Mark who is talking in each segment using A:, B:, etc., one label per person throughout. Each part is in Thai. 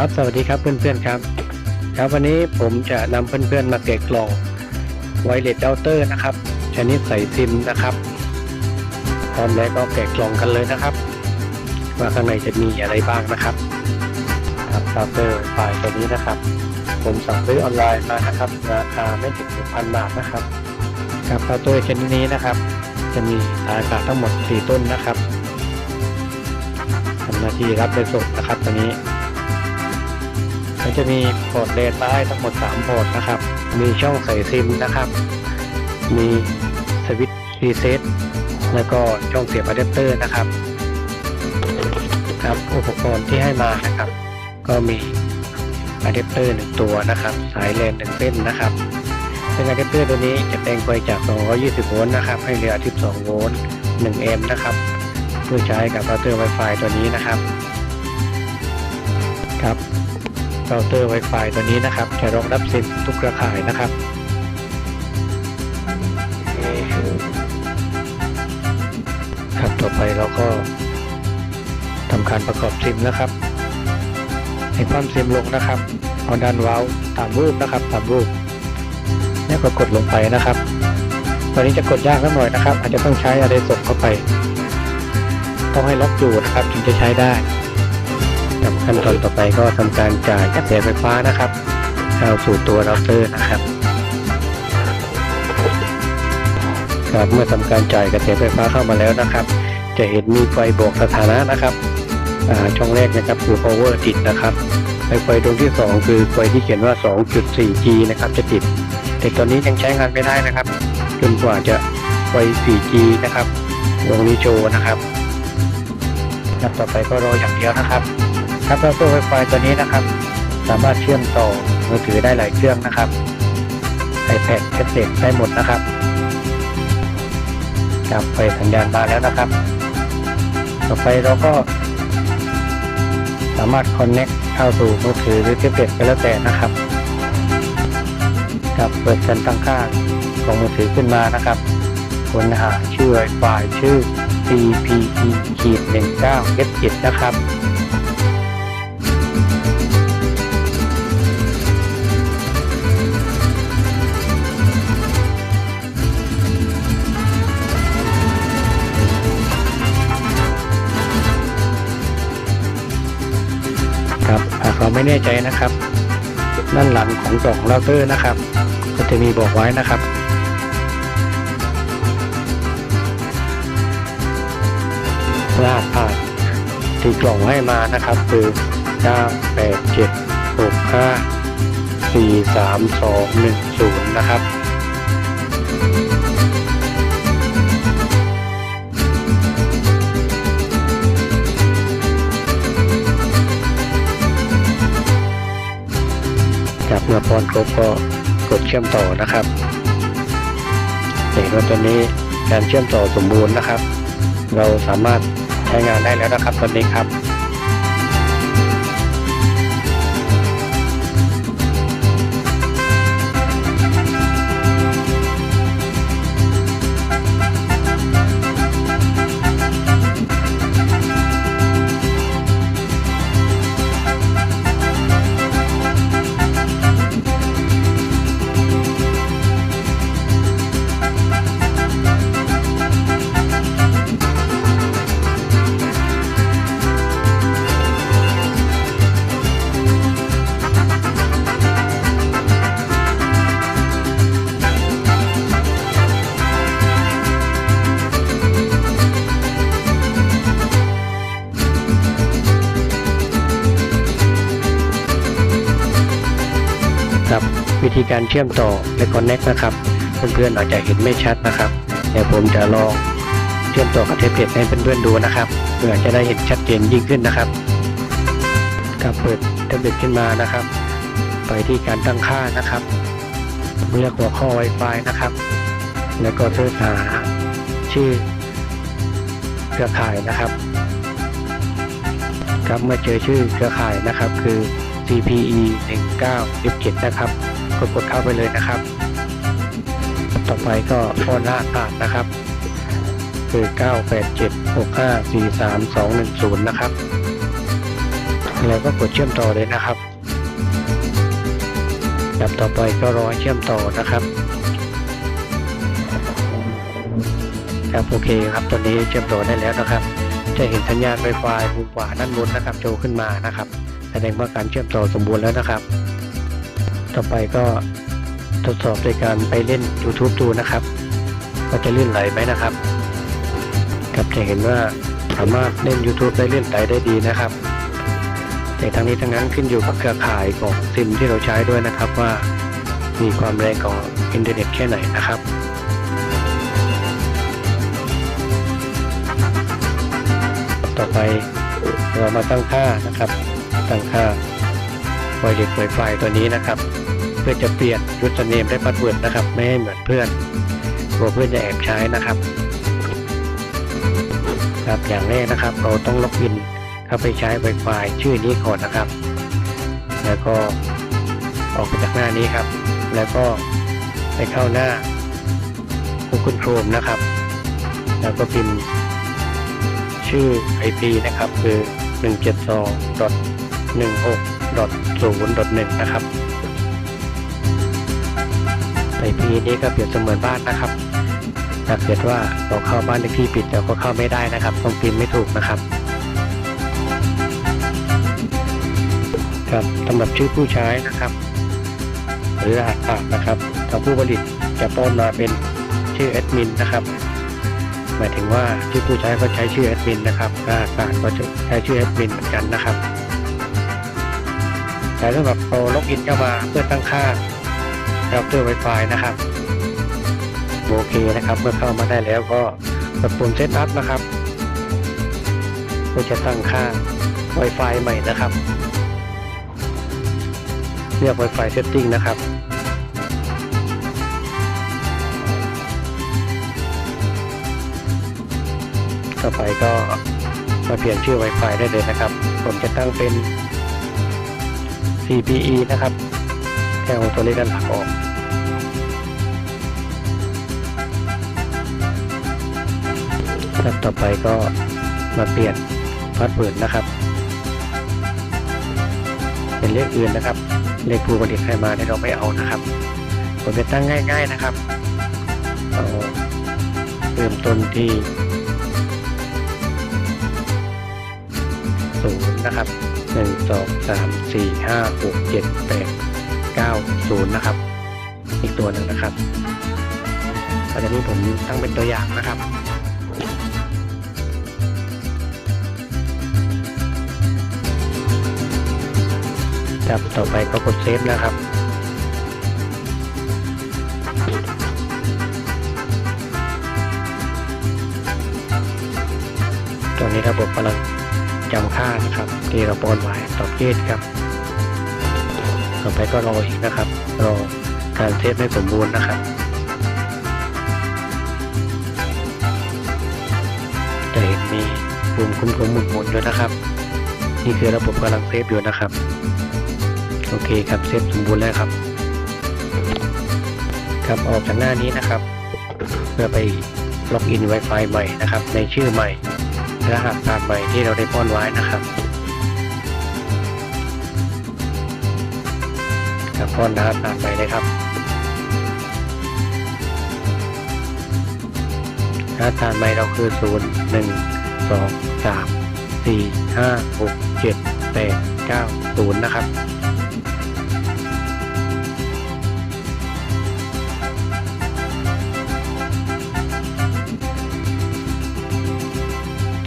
A: ครับสวัสดีครับเพื่อนๆครับ ครับวันนี้ผมจะนำเพื่อนๆมาแกะกล่องไวเลสเ o าเตอร์นะครับชนิดใส่ซิมนะครับพร้อมแล้วก็แกะกล่องกันเลยนะครับ ว่าข้างในจะมีอะไรบ้างนะครับครับเ o าเตอร์ไฟล์ตัวนี้นะครับ ผมสั่งซื้อออนไลน์มานะครับ ราคาไม่ถึง1,000บาทนะครับครับเ o าเตอร์ชนิดนี้นะครับ จะมีสายกาทั้งหมด 4 ต้นนะครับทำหน้าที่รับและส่งนะครับตัวนี้ มันจะมีพอร์ตเลนใต้ทั้งหมด3พอร์ตนะครับ มีช่องใส่ซิมนะครับ มีสวิตช์รีเซ็ตแล้วก็ช่องเสียบอะแดปเตอร์นะครับครับอุปกรณ์ที่ให้มานะครับ ก็มีอะแดปเตอร์หนึ่งตัวนะครับ สายเลนหนึ่งเส้นนะครับซึ่งอะแดปเตอร์ตัวนี้จะแปลงไฟจาก 220 โวลต์นะครับ ให้เหลือ 12 โวลต์1แอมป์นะครับ เพื่อใช้กับเราเตอร์ Wi-Fi ตัวนี้นะครับ ครับ เราเตอร์ Wi-Fi ตัวนี้นะครับ จะรองรับซิมทุกเครือข่ายนะครับครับต่อไปเราก็ทำการประกอบซิมนะครับให้ความซิมลงนะครับเอาดันว้าล์วตามรูปนะครับตามรูปแล้วก็กดลงไปนะครับตัวนี้จะกดยากสักหน่อยนะครับ อาจจะต้องใช้อะไรส่งเข้าไป ต้องให้ล็อกอยู่นะครับ ถึงจะใช้ได้ ขั้นตอนต่อไปก็ทำการจ่ายกระแสไฟฟ้านะครับเข้าสู่ตัวเราเตอร์นะครับครับเมื่อทำการจ่ายกระแสไฟฟ้าเข้ามาแล้วนะครับ จะเห็นมีไฟบอกสถานะนะครับช่องแรกนะครับคือ power ติดนะครับไฟไฟดวงที่ 2 คือไฟที่เขียนว่า 2.4G นะครับจะติด แต่ตอนนี้ยังใช้งานไม่ได้นะครับจนกว่าจะไฟ 4G นะครับดวงนี้โชว์นะครับครับต่อไปก็รออย่างเดียวนะครับ ครับเราตัว Wi-Fi ตัวนี้นะครับ สามารถเชื่อมต่อมือถือได้หลายเครื่องนะครับ iPad แท็บเล็ตได้หมดนะครับครับไฟสัญญาณมาแล้วนะครับ ต่อไปเราก็ สามารถ connect เข้าสู่มือถือหรือแท็บเล็ตก็แล้วแต่นะครับครับเปิดการตั้งค่าของมือถือขึ้นมานะครับค้นหาชื่อ Wi-Fi ชื่อ cpe 1 9 f 7นะครับ แน่ใจนะครับ ด้านหลังของกล่องเราเตอร์นะครับ ก็จะมีบอกไว้นะครับรหัสผ่านที่กล่องให้มานะครับ คือ9 8 7 6 5 4 3 2 1 0 นะครับ เมื่อพรครบก็กดเชื่อมต่อนะครับเห็นว่าตอนนี้การเชื่อมต่อสมบูรณ์นะครับ เราสามารถใช้งานได้แล้วนะครับตอนนี้ครับ วิธีการเชื่อมต่อและ connect นะครับ เพื่อนๆอาจจะเห็นไม่ชัดนะครับแต่ผมจะลองเชื่อมต่อกับเทปเล็ตให้เพื่อนๆดูนะครับเพื่อจะได้เห็นชัดเจนยิ่งขึ้นนะครับครับเปิดแท็บเล็ตขึ้นมานะครับ ไปที่การตั้งค่านะครับเลือกหัวข้อ Wi-Fi นะครับ แล้วก็เสิร์ชหาชื่อเครือข่ายนะครับ ครับเมื่อเจอชื่อเครือข่ายนะครับคือ CPE 19 F7 นะครับ ก็กดเข้าไปเลยนะครับ ต่อไปก็โอนหน้าผ่านนะครับ คือ 987 65 43 210 นะครับ แล้วก็กดเชื่อมต่อเลยนะครับครับต่อไปก็รอเชื่อมต่อนะครับครับโอเคครับตอนนี้เชื่อมต่อได้แล้วนะครับ จะเห็นสัญญาณ Wi-Fi มุมขวาด้านบนนะครับโชว์ขึ้นมานะครับ แสดงว่าการเชื่อมต่อสมบูรณ์แล้วนะครับ ต่อไปก็ทดสอบโดยการไปเล่น YouTube ดูนะครับว่าจะลื่นไหลไหมนะครับครับจะเห็นว่าสามารถเล่น YouTube ได้ลื่นไหลได้ดีนะครับ แต่ทั้งนี้ทั้งนั้นขึ้นอยู่กับเครือข่ายของซิมที่เราใช้ด้วยนะครับว่ามีความแรงของอินเทอร์เน็ตแค่ไหนนะครับต่อไปเรามาตั้งค่านะครับ ตั้งค่าไวเด็กไวไฟตัวนี้นะครับ พื่อจะเปลี่ยนยูสเนมและพาสเวิร์ดนะครับ ไม่ให้เหมือนเพื่อนกลัวเพื่อนจะแอบใช้นะครับ ครับอย่างแรกนะครับ เราต้องล็อกอินเข้าไปใช้ Wi-Fi ชื่อนี้ก่อนนะครับ แล้วก็ออกไปจากหน้านี้ครับ แล้วก็ไปเข้าหน้า Google Chrome นะครับ แล้วก็พิมพ์ชื่อ IP นะครับ คือ 172.16.0.1 นะครับ IP นี้ก็เปรียบเสมือนบ้านนะครับถ้าเกิดว่าเราเข้าบ้านเลขที่ผิดเราก็เข้าไม่ได้นะครับต้องพิมพ์ไม่ถูกนะครับ ครับสำหรับชื่อผู้ใช้นะครับ หรือรหัสผ่านนะครับทางผู้ผลิตจะป้อนมาเป็นชื่อแอดมินนะครับหมายถึงว่าที่ผู้ใช้ก็ใช้ชื่อแอดมินนะครับรหัสผ่านก็จะใช้ชื่อแอดมินเหมือนกันนะครับแต่สำหรับเราล็อกอินเข้ามาเพื่อตั้งค่า เราเตอร์ Wi-Fi นะครับโอเคนะครับ เมื่อเข้ามาได้แล้วก็กดปุ่มเซตอัพนะครับก็จะตั้งค่า Wi-Fi ใหม่นะครับเลือก Wi-Fi Setting นะครับต่อไปก็มาเปลี่ยนชื่อ Wi-Fi ได้เลยนะครับ ผมจะตั้งเป็น CPE นะครับ แค่เอาตัวเลขด้านหลังออกครับต่อไปก็มาเปลี่ยนพาสเวิร์ดนะครับ เป็นเลขอื่นนะครับ เลขผู้ผลิตให้มาเนี่ยเราไม่เอานะครับผมจะตั้งง่าย ๆนะครับเอาเริ่มต้นที่ศูนย์นะครับหนึ่งสองสามสี่ห้าหกเจ็ดแปด เก้าศูนย์นะครับ อีกตัวหนึ่งนะครับตอนนี้ผมตั้งเป็นตัวอย่างนะครับครับต่อไปก็กดเซฟนะครับตอนนี้ระบบกำลังจำค่านะครับ ที่เราป้อนไว้ตอบเกตครับ ต่อไปก็รออีกนะครับ รอการเซฟให้สมบูรณ์นะครับจะเห็นมีปุ่มคุ้มคมหมุนหมุนด้วยนะครับ นี่คือระบบกำลังเซฟอยู่นะครับ โอเคครับเซฟสมบูรณ์แล้วครับ ครับออกจากหน้านี้นะครับ เพื่อไปล็อกอิน Wi-Fi ใหม่นะครับ ในชื่อใหม่รหัสผ่านใหม่ที่เราได้ป้อนไว้นะครับ ครับป้อนรหัสผ่านใหม่เลยครับรหัสผ่านใหม่เราคือศูนย์หนึ่งสองสามสี่ห้าหกเจ็ดแปดเก้าศูนย์นะครับ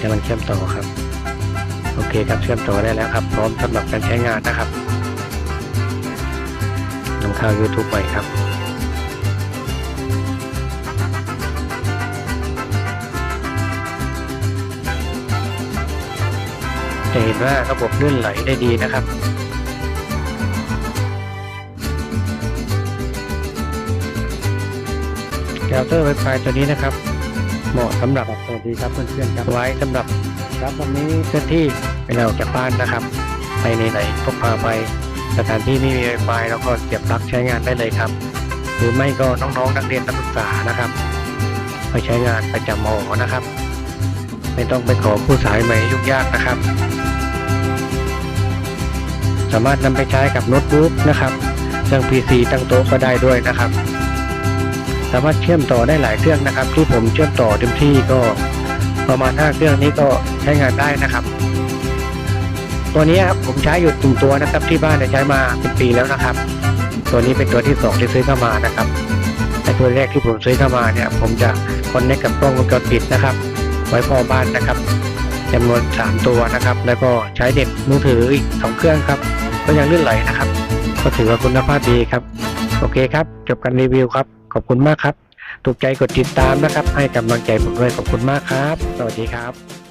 A: กำลังเชื่อมต่อครับ โอเคครับเชื่อมต่อได้แล้วครับ พร้อมสำหรับการใช้งานนะครับ นำเข้า YouTube ใหม่ครับจะเห็นว่าระบบลื่นไหลได้ดีนะครับเราเตอร์ Wi-Fi ตัวนี้นะครับ เหมาะสำหรับสวัสดีครับเพื่อนๆครับไว้สำหรับครับวันนี้เคลื่อนที่ไปเราจากบ้านนะครับ ไปไหนพกพาไป สถานที่ไม่มี Wi-Fi แล้วก็เสียบปลั๊กใช้งานได้เลยครับ หรือไม่ก็น้องๆนักเรียนนักศึกษานะครับไปใช้งานประจำหอนะครับ ไม่ต้องไปขอผู้สายใหม่ยุ่งยากนะครับ สามารถนำไปใช้กับโน้ตบุ๊กนะครับเครื่อง PC ตั้งโต๊ะก็ได้ด้วยนะครับ สามารถเชื่อมต่อได้หลายเครื่องนะครับ ที่ผมเชื่อมต่อเต็มที่ก็ประมาณ5เครื่องนี้ก็ใช้งานได้นะครับ ตัวนี้ครับผมใช้อยู่ถึงตัวนะครับที่บ้านใช้มาเป็นปีแล้วนะครับ ตัวนี้เป็นตัวที่สองที่ซื้อเข้ามานะครับแต่ตัวแรกที่ผมซื้อเข้ามาเนี่ย ผมจะคอนเนคกับกล้องวงจรปิดนะครับ ไว้พอบ้านนะครับจำนวน 3 ตัวนะครับ แล้วก็ใช้เด็ดมือถืออีกสองเครื่องครับ ก็ยังลื่นไหลนะครับ ก็ถือว่าคุณภาพดีครับ โอเคครับ จบการรีวิวครับ ขอบคุณมากครับ ถูกใจกดติดตามนะครับ ให้กำลังใจผมด้วยขอบคุณมากครับ สวัสดีครับ